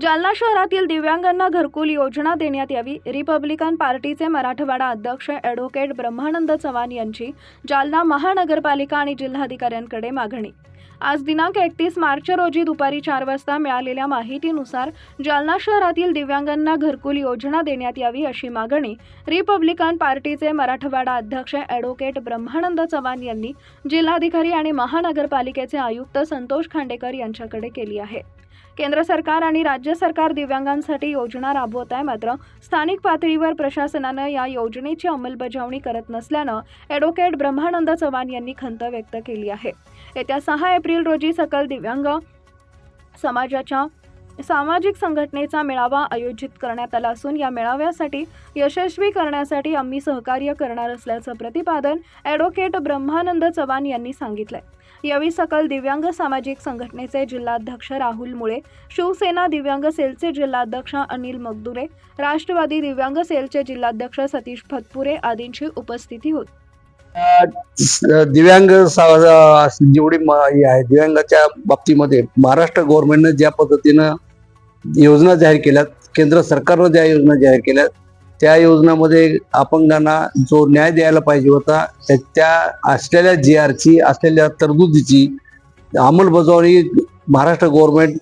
जालना शहरातील दिव्यांगांना घरकुल योजना देण्यात यावी. रिपब्लिकन पार्टीचे मराठवाडा अध्यक्ष ॲडव्होकेट ब्रह्मानंद चव्हाण यांची जालना महानगरपालिका आणि जिल्हाधिकाऱ्यांकडे मागणी. आज दिनांक एकतीस मार्च रोजी दुपारी चार वाजता मिळालेल्या माहितीनुसार जालना शहरातील दिव्यांगांना घरकुल योजना देण्यात यावी अशी मागणी रिपब्लिकन पार्टीचे मराठवाडा अध्यक्ष ॲडव्होकेट ब्रह्मानंद चव्हाण यांनी जिल्हाधिकारी आणि महानगरपालिकेचे आयुक्त संतोष खांडेकर यांच्याकडे केली आहे. केंद्र सरकार आणि राज्य सरकार दिव्यांगांसाठी योजना राबवत आहे मात्र स्थानिक पातळीवर प्रशासनानं या योजनेची अंमलबजावणी करत नसल्यानं ॲडव्होकेट ब्रह्मानंद चव्हाण यांनी खंत व्यक्त केली आहे. येत्या सहा एप्रिल रोजी सकल दिव्यांग समाजाच्या सामाजिक संघटनेचा मेळावा आयोजित करण्यात आला असून या मेळाव्यासाठी यशस्वी करण्यासाठी आम्ही सहकार्य करणार असल्याचं प्रतिपादन ॲडव्होकेट ब्रह्मानंद चव्हाण यांनी सांगितलंय. यावेळी सकल दिव्यांग सामाजिक संघटनेचे जिल्हाध्यक्ष राहुल मुळे शिवसेना दिव्यांग सेलचे जिल्हाध्यक्ष अनिल मगदुरे राष्ट्रवादी दिव्यांग सेलचे जिल्हाध्यक्ष सतीश फतपुरे आदींची उपस्थिती होती. दिव्यांग सा- जेवढी म- हे आहे दिव्यांगाच्या बाबतीमध्ये महाराष्ट्र गव्हर्नमेंटनं ज्या पद्धतीनं योजना जाहीर केल्या केंद्र सरकारनं ज्या योजना जाहीर केल्या त्या योजनामध्ये अपंगांना जो न्याय द्यायला पाहिजे होता त्या- त्या असलेल्या जी आरची असलेल्या तरतुदीची अंमलबजावणी महाराष्ट्र गव्हर्नमेंट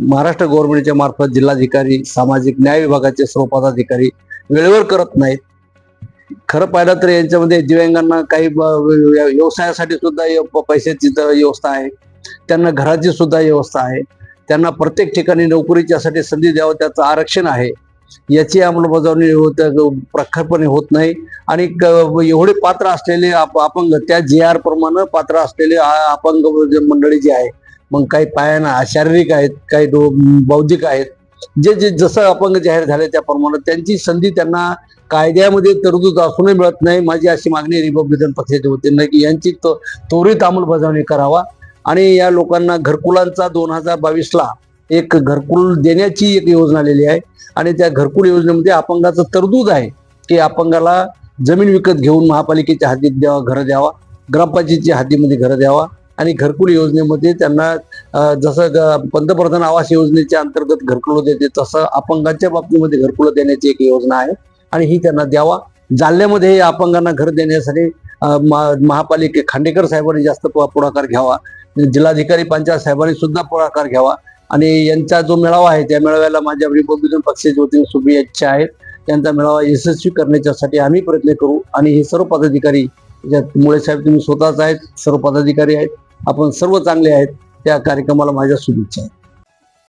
महाराष्ट्र गव्हर्नमेंटच्या मार्फत जिल्हाधिकारी सामाजिक न्याय विभागाचे सर्व पदाधिकारी वेळेवर करत नाहीत. खरं पाहिलं तर यांच्यामध्ये दिव्यांगांना काही व्यवसायासाठी सुद्धा य- प- पैशाची व्यवस्था आहे त्यांना घराची सुद्धा व्यवस्था आहे त्यांना प्रत्येक ठिकाणी नोकरीच्यासाठी संधी द्यावं त्याचं आरक्षण आहे याची अंमलबजावणी होत प्रखरपणे होत नाही. आणि क- एवढे पात्र असलेले अपंग त्या जे आर प्रमाणे पात्र असलेले अपंग मंडळी जी आहे मग काही पायाना शारीरिक आहेत काही बौद्धिक आहेत जे जे जसं अपंग जाहीर झाले त्याप्रमाणे त्यांची संधी त्यांना कायद्यामध्ये तरतूद असूनही मिळत नाही. माझी अशी मागणी रिपब्लिकन पक्षाच्या वतीनं की यांची तो- त्वरित अंमलबजावणी करावा. आणि या लोकांना घरकुलांचा दोन हजार बावीसला एक घरकुल देण्याची एक योजना आलेली आहे. आणि त्या घरकुल योजनेमध्ये अपंगाचं तरतूद आहे की अपंगाला जमीन विकत घेऊन महापालिकेच्या हद्दीत द्यावा घरं द्यावा ग्रामपंचायतीच्या हद्दीमध्ये घरं द्यावा. आणि घरकुल योजनेमध्ये त्यांना जसं ग- पंतप्रधान आवास योजनेच्या अंतर्गत घरकुलं देते तसं अपंगांच्या बाबतीमध्ये घरकुलं देण्याची एक योजना आहे. आणि ही त्यांना द्यावा. जालन्यामध्ये अपंगांना घर देण्यासाठी मा- महापालिके खांडेकर साहेबांनी जास्त पु- पुढाकार घ्यावा. जिल्हाधिकारी पंचायत साहेबांनी सुद्धा पुढाकार घ्यावा. आणि यांचा जो मेळावा आहे त्या मेळाव्याला माझ्या रिपब्लिकन पक्षाच्या वतीने शुभेच्छा आहेत. त्यांचा मेळावा यशस्वी करण्याच्यासाठी आम्ही प्रयत्न करू. आणि हे सर्व पदाधिकारी ज्यात मुळे साहेब तुम्ही स्वतःच आहेत सर्व पदाधिकारी आहेत. आपण सर्व चांगले आहेत. त्या कार्यक्रमाला माझ्या शुभेच्छा आहेत.